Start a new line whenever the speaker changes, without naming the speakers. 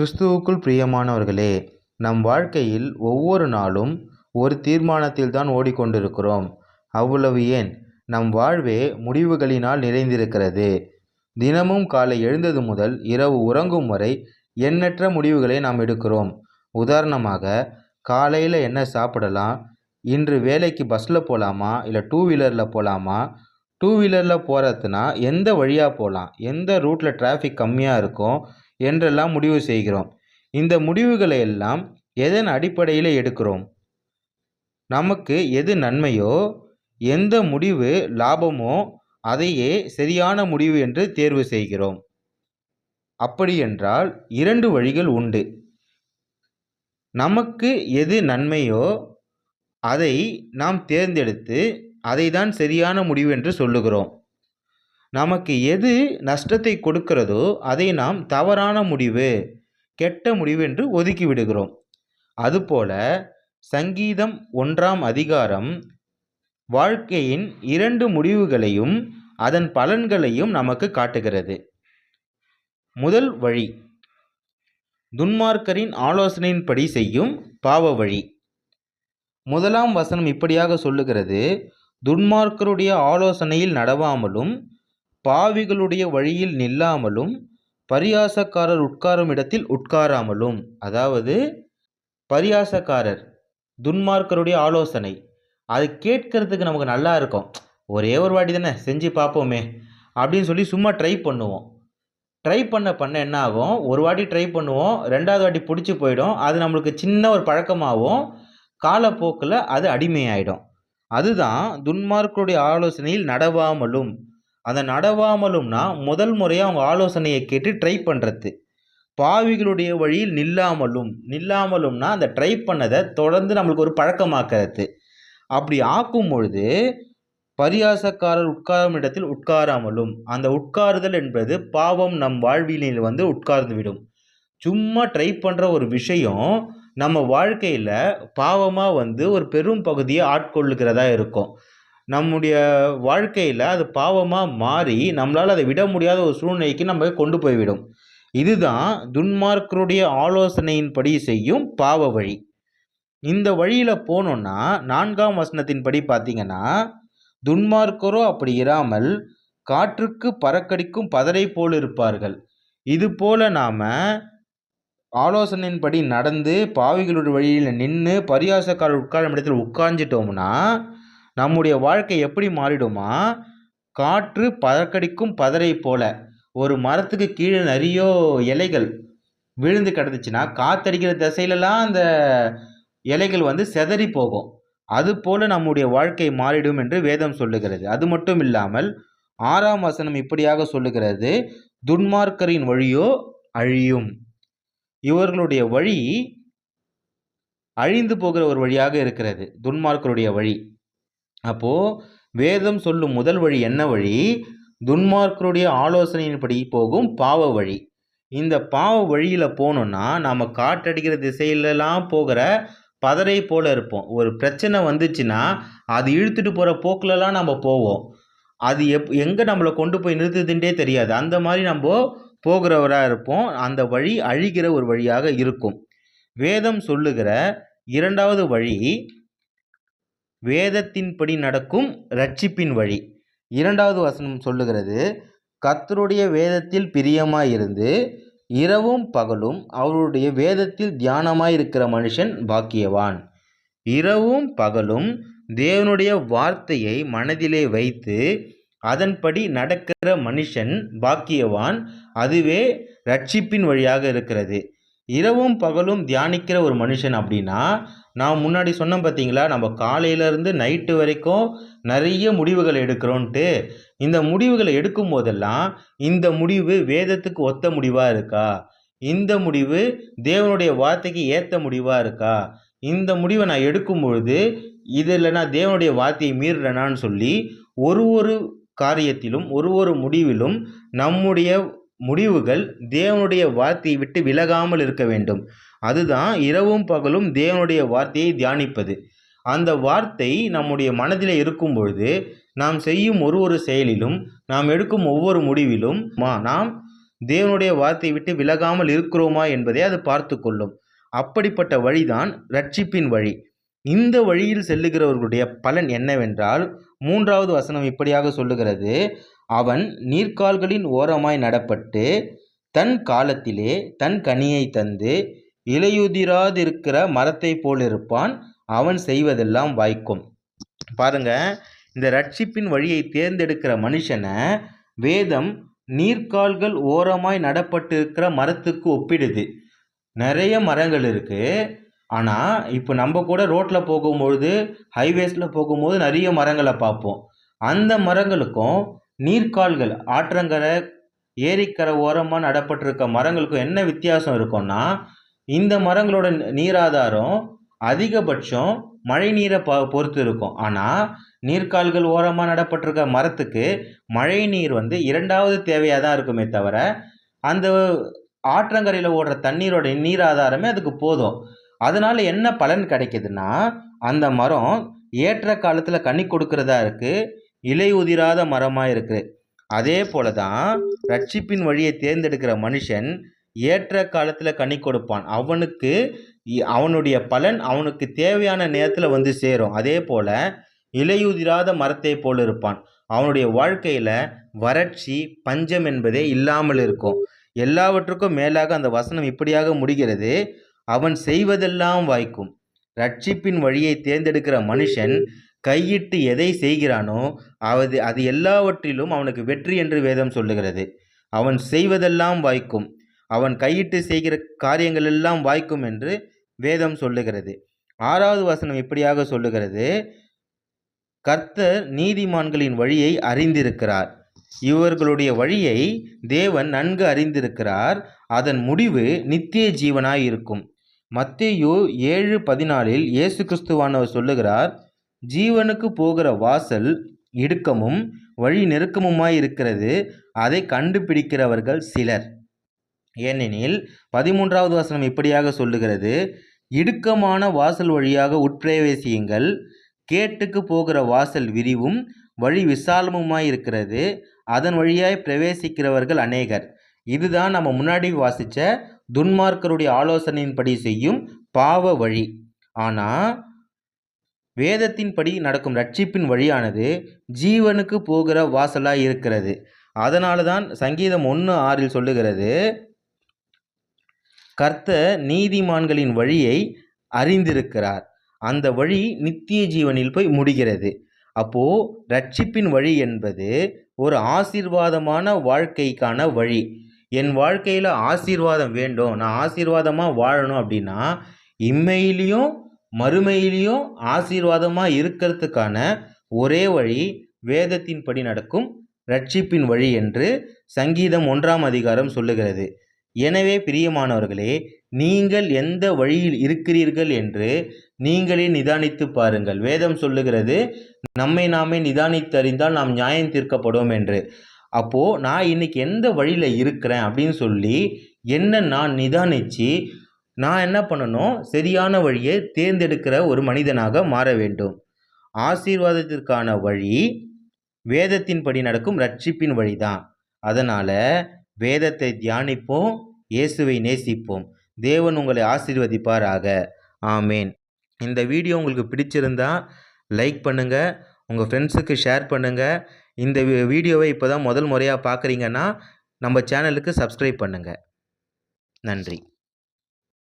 கிறிஸ்துவுக்குள் பிரியமானவர்களே நம் வாழ்க்கையில் ஒவ்வொரு நாளும் ஒரு தீர்மானத்தில் தான் ஓடிக்கொண்டிருக்கிறோம். அவ்வளவு ஏன்? நம் வாழ்வே முடிவுகளினால் நிறைந்திருக்கிறது. தினமும் காலை எழுந்தது முதல் இரவு உறங்கும் வரை எண்ணற்ற முடிவுகளை நாம் எடுக்கிறோம். உதாரணமாக காலையில் என்ன சாப்பிடலாம்? இன்று வேலைக்கு பஸ்ஸில் போகலாமா இல்லை டூ வீலரில் போகலாமா டூ வீலரில் போகிறதுனா எந்த வழியாக போகலாம் எந்த ரூட்டில் டிராஃபிக் கம்மியாக இருக்கும்? என்றெல்லாம் முடிவு செய்கிறோம். இந்த முடிவுகளை எல்லாம் எதன் அடிப்படையில் எடுக்கிறோம்? நமக்கு எது நன்மையோ எந்த முடிவு லாபமோ அதையே சரியான முடிவு என்று தேர்வு செய்கிறோம். அப்படியென்றால் இரண்டு வழிகள் உண்டு. நமக்கு எது நன்மையோ அதை நாம் தேர்ந்தெடுத்து அதை தான் சரியான முடிவு என்று சொல்லுகிறோம். நமக்கு எது நஷ்டத்தை கொடுக்கிறதோ அதை நாம் தவறான முடிவு கெட்ட முடிவு என்று ஒதுக்கி விடுகிறோம். அதுபோல சங்கீதம் ஒன்றாம் அதிகாரம் வாழ்க்கையின் இரண்டு முடிவுகளையும் அதன் பலன்களையும் நமக்கு காட்டுகிறது. முதல் வழி துன்மார்க்கரின் ஆலோசனையின்படி செய்யும் பாவ வழி. முதலாம் வசனம் இப்படியாக சொல்லுகிறது துன்மார்க்கருடைய ஆலோசனையில் நடவாமலும் பாவிகளுடைய வழியில் நில்லாமலும் பரியாசக்காரர் உட்காரும் இடத்தில் உட்காராமலும். அதாவது பரியாசக்காரர் துன்மார்க்கருடைய ஆலோசனை. அது கேட்கறதுக்கு நமக்கு நல்லா இருக்கும். ஒரே ஒரு வாட்டி தானே செஞ்சு பார்ப்போமே அப்படின்னு சொல்லி சும்மா ட்ரை பண்ணுவோம். ட்ரை பண்ண பண்ண என்ன ஆகும் ஒரு வாட்டி ட்ரை பண்ணுவோம் ரெண்டாவது வாட்டி பிடிச்சி போயிடும். அது நம்மளுக்கு சின்ன ஒரு பழக்கமாகவும் காலப்போக்கில் அது அடிமையாயிடும். அதுதான் துன்மார்க்கருடைய ஆலோசனையில் நடவாமலும் அதை நடவாமலும்னா முதல் முறையாக அவங்க ஆலோசனையை கேட்டு ட்ரை பண்ணுறது பாவிகளுடைய வழியில் நில்லாமலும் நில்லாமலும்னா அந்த ட்ரை பண்ணதை தொடர்ந்து நம்மளுக்கு ஒரு பழக்கமாக்கிறது. அப்படி ஆக்கும் பொழுது பரியாசக்காரர் உட்காரும் இடத்தில் உட்காராமலும் அந்த உட்காருதல் என்பது பாவம் நம் வாழ்வியலில் வந்து உட்கார்ந்து விடும். சும்மா ட்ரை பண்ணுற ஒரு விஷயம் நம்ம வாழ்க்கையில் பாவமாக வந்து ஒரு பெரும் பகுதியை ஆட்கொள்ளுகிறதா இருக்கும். நம்முடைய வாழ்க்கையில் அது பாவமாக மாறி நம்மளால் அதை விட முடியாத ஒரு சூழ்நிலைக்கு நம்ம கொண்டு போய்விடும். இதுதான் துன்மார்க்கருடைய ஆலோசனையின்படி செய்யும் பாவ வழி. இந்த வழியில் போனோம்னா நான்காம் வசனத்தின்படி பார்த்தீங்கன்னா துன்மார்க்கரோ அப்படி இராமல் காற்றுக்கு பறக்கடிக்கும் பதரை போல் இருப்பார்கள். இது போல நாம் ஆலோசனையின்படி நடந்து பாவிகளுடைய வழியில் நின்று பரியாசக்காரர் உட்காரும் இடத்தில் உட்கார்ந்துட்டோம்னா நம்முடைய வாழ்க்கை எப்படி மாறிடுமா? காற்று பதக்கடிக்கும் பதரை போல. ஒரு மரத்துக்கு கீழே நிறைய இலைகள் விழுந்து கிடந்துச்சுன்னா காத்தடிக்கிற திசையிலலாம் அந்த இலைகள் வந்து செதறி போகும். அதுபோல நம்முடைய வாழ்க்கை மாறிடும் என்று வேதம் சொல்லுகிறது. அது மட்டும் இல்லாமல் ஆறாம் வசனம் இப்படியாக சொல்லுகிறது. துன்மார்க்கரின் வழியோ அழியும். இவர்களுடைய வழி அழிந்து போகிற ஒரு வழியாக இருக்கிறது. துன்மார்க்கருடைய வழி. அப்போது வேதம் சொல்லும் முதல் வழி என்ன வழி? துன்மார்க்கருடைய ஆலோசனையின்படி போகும் பாவ வழி. இந்த பாவ வழியில் போகணுன்னா நம்ம காற்றடிக்கிற திசையிலலாம் போகிற பதரை போல் இருப்போம். ஒரு பிரச்சனை வந்துச்சுன்னா அது இழுத்துட்டு போகிற போக்கிலலாம் நம்ம போவோம். அது எப் எங்கே நம்மளை கொண்டு போய் நிறுத்துதுன்றே தெரியாது. அந்த மாதிரி நம்ம போகிறவராக இருப்போம். அந்த வழி அழிகிற ஒரு வழியாக இருக்கும். வேதம் சொல்லுகிற இரண்டாவது வழி வேதத்தின்படி நடக்கும் ரட்சிப்பின் வழி. இரண்டாவது வசனம் சொல்லுகிறது கத்தருடைய வேதத்தில் பிரியமாயிருந்து இரவும் பகலும் அவருடைய வேதத்தில் தியானமாயிருக்கிற மனுஷன் பாக்கியவான். இரவும் பகலும் தேவனுடைய வார்த்தையை மனதிலே வைத்து அதன்படி நடக்கிற மனுஷன் பாக்கியவான். அதுவே ரட்சிப்பின் வழியாக இருக்கிறது. இரவும் பகலும் தியானிக்கிற ஒரு மனுஷன் அப்படின்னா நான் முன்னாடி சொன்னேன் பார்த்தீங்களா நம்ம காலையிலேருந்து நைட்டு வரைக்கும் நிறைய முடிவுகள் எடுக்கிறோன்ட்டு. இந்த முடிவுகளை எடுக்கும் போதெல்லாம் இந்த முடிவு வேதத்துக்கு ஒத்த முடிவாக இருக்கா? இந்த முடிவு தேவனுடைய வார்த்தைக்கு ஏற்ற முடிவாக இருக்கா? இந்த முடிவை நான் எடுக்கும் பொழுது இதில் நான் தேவனுடைய வார்த்தையை மீறுறேனான்னு சொல்லி ஒரு ஒரு காரியத்திலும் ஒரு ஒரு முடிவிலும் நம்முடைய முடிவுகள் தேவனுடைய வார்த்தையை விட்டு விலகாமல் இருக்க வேண்டும். அதுதான் இரவும் பகலும் தேவனுடைய வார்த்தையை தியானிப்பது. அந்த வார்த்தை நம்முடைய மனதில் இருக்கும் பொழுது நாம் செய்யும் ஒரு ஒரு செயலிலும் நாம் எடுக்கும் ஒவ்வொரு முடிவிலும் மா நாம் தேவனுடைய வார்த்தையை விட்டு விலகாமல் இருக்கிறோமா என்பதை அது பார்த்து கொள்ளும். அப்படிப்பட்ட வழிதான் ரட்சிப்பின் வழி. இந்த வழியில் செல்லுகிறவர்களுடைய பலன் என்னவென்றால் மூன்றாவது வசனம் இப்படியாக சொல்லுகிறது. அவன் நீர்க்கால்களின் ஓரமாய் நடப்பட்டு தன் காலத்திலே தன் கனியை தந்து இலையுதிராதிருக்கிற மரத்தை போலிருப்பான். அவன் செய்வதெல்லாம் வாய்க்கும். பாருங்க இந்த ரட்சிப்பின் வழியை தேர்ந்தெடுக்கிற மனுஷனை வேதம் நீர்க்கால்கள் ஓரமாய் நடப்பட்டிருக்கிற மரத்துக்கு ஒப்பிடுது. நிறைய மரங்கள் இருக்குது ஆனால் இப்போ நம்ம கூட ரோட்டில் போகும்பொழுது ஹைவேஸில் போகும்போது நிறைய மரங்களை பார்ப்போம். அந்த மரங்களுக்கும் நீர்க்கால்கள் ஆற்றங்கரை ஏரிக்கரை ஓரமாக நடப்பட்டிருக்க மரங்களுக்கும் என்ன வித்தியாசம் இருக்கும்னா இந்த மரங்களோட நீராதாரம் அதிகபட்சம் மழை நீரை ப பொறுத்து இருக்கும். ஆனால் நீர்க்கால்கள் ஓரமாக நடப்பட்டிருக்க மரத்துக்கு மழை நீர் வந்து இரண்டாவது தேவையாக தான் இருக்குமே தவிர அந்த ஆற்றங்கரையில் ஓடுற தண்ணீரோட நீர் ஆதாரமே அதுக்கு போதும். அதனால் என்ன பலன் கிடைக்குதுன்னா அந்த மரம் ஏற்ற காலத்தில் கனி கொடுக்கறதா இருக்குது இலை உதிராத மரமாக இருக்குது அதே போல தான் ரட்சிப்பின் வழியை தேர்ந்தெடுக்கிற மனுஷன் ஏற்ற காலத்தில் கனி கொடுப்பான். அவனுக்கு அவனுடைய பலன் அவனுக்கு தேவையான நேரத்தில் வந்து சேரும். அதே போல் இலையுதிராத மரத்தை போல் இருப்பான். அவனுடைய வாழ்க்கையில் வறட்சி பஞ்சம் என்பதே இல்லாமல் இருக்கும். எல்லாவற்றுக்கும் மேலாக அந்த வசனம் இப்படியாக முடிகிறது. அவன் செய்வதெல்லாம் வாய்க்கும். ரட்சிப்பின் வழியை தேர்ந்தெடுக்கிற மனுஷன் கையிட்டு எதை செய்கிறானோ அது அது எல்லாவற்றிலும் அவனுக்கு வெற்றி என்று வேதம் சொல்லுகிறது. அவன் செய்வதெல்லாம் வாய்க்கும். அவன் கையிட்டு செய்கிற காரியங்கள் எல்லாம் வாய்க்கும் என்று வேதம் சொல்லுகிறது. ஆறாவது வசனம் இப்படியாக சொல்லுகிறது. கர்த்தர் நீதிமான்களின் வழியை அறிந்திருக்கிறார். இவர்களுடைய வழியை தேவன் நன்கு அறிந்திருக்கிறார். அதன் முடிவு நித்திய ஜீவனாய் இருக்கும் மத்தேயு ஏழு பதினாலில் இயேசு கிறிஸ்துவானவர் சொல்லுகிறார். ஜீவனுக்கு போகிற வாசல் இடுக்கமும் வழி நெருக்கமுமாய் இருக்கிறது. அதை கண்டுபிடிக்கிறவர்கள் சிலர். ஏனெனில் பதிமூன்றாவது வசனம் இப்படியாக சொல்லுகிறது. இடுக்கமான வாசல் வழியாக உட்பிரவேசியுங்கள். கேட்டுக்கு போகிற வாசல் விரிவும் வழி விசாலமுமாய் இருக்கிறது. அதன் வழியாய் பிரவேசிக்கிறவர்கள் அநேகர். இதுதான் நம்ம முன்னாடி வாசித்த துன்மார்க்கருடைய ஆலோசனையின்படி செய்யும் பாவ வழி. ஆனால் வேதத்தின்படி நடக்கும் ரட்சிப்பின் வழியானது ஜீவனுக்கு போகிற வாசலாக இருக்கிறது. அதனால தான் சங்கீதம் ஒன்று ஆறில் சொல்லுகிறது கர்த்தர் நீதிமான்களின் வழியை அறிந்திருக்கிறார். அந்த வழி நித்திய ஜீவனில் போய் முடிகிறது. அப்போது ரட்சிப்பின் வழி என்பது ஒரு ஆசீர்வாதமான வாழ்க்கைக்கான வழி. என் வாழ்க்கையில் ஆசீர்வாதம் வேண்டும். நான் ஆசீர்வாதமாக வாழணும் அப்படின்னா இம்மையிலையும் மறுமையிலையும் ஆசீர்வாதமாக இருக்கிறதுக்கான ஒரே வழி வேதத்தின்படி நடக்கும் ரட்சிப்பின் வழி என்று சங்கீதம் ஒன்றாம் அதிகாரம் சொல்லுகிறது. எனவே பிரியமானவர்களே நீங்கள் எந்த வழியில் இருக்கிறீர்கள் என்று நீங்களே நிதானித்து பாருங்கள். வேதம் சொல்லுகிறது நம்மை நாமே நிதானித்து அறிந்தால் நாம் நியாயம் தீர்க்கப்படும் என்று. அப்போது நான் இன்னைக்கு எந்த வழியில் இருக்கிறேன்? அப்படின்னு சொல்லி என்ன நான் நிதானித்து நான் என்ன பண்ணணும் சரியான வழியை தேர்ந்தெடுக்கிற ஒரு மனிதனாக மாற வேண்டும். ஆசீர்வாதத்திற்கான வழி வேதத்தின்படி நடக்கும் ரட்சிப்பின் வழிதான். அதனால் வேதத்தை தியானிப்போம் இயேசுவை நேசிப்போம். தேவன் உங்களை ஆசீர்வதிப்பாராக. ஆமேன். இந்த வீடியோ உங்களுக்கு பிடிச்சிருந்தா லைக் பண்ணுங்கள் உங்கள் ஃப்ரெண்ட்ஸுக்கு ஷேர் பண்ணுங்கள் இந்த வீடியோவை இப்போ தான் முதல் முறையாக பார்க்குறீங்கன்னா நம்ம சேனலுக்கு சப்ஸ்கிரைப் பண்ணுங்கள் நன்றி.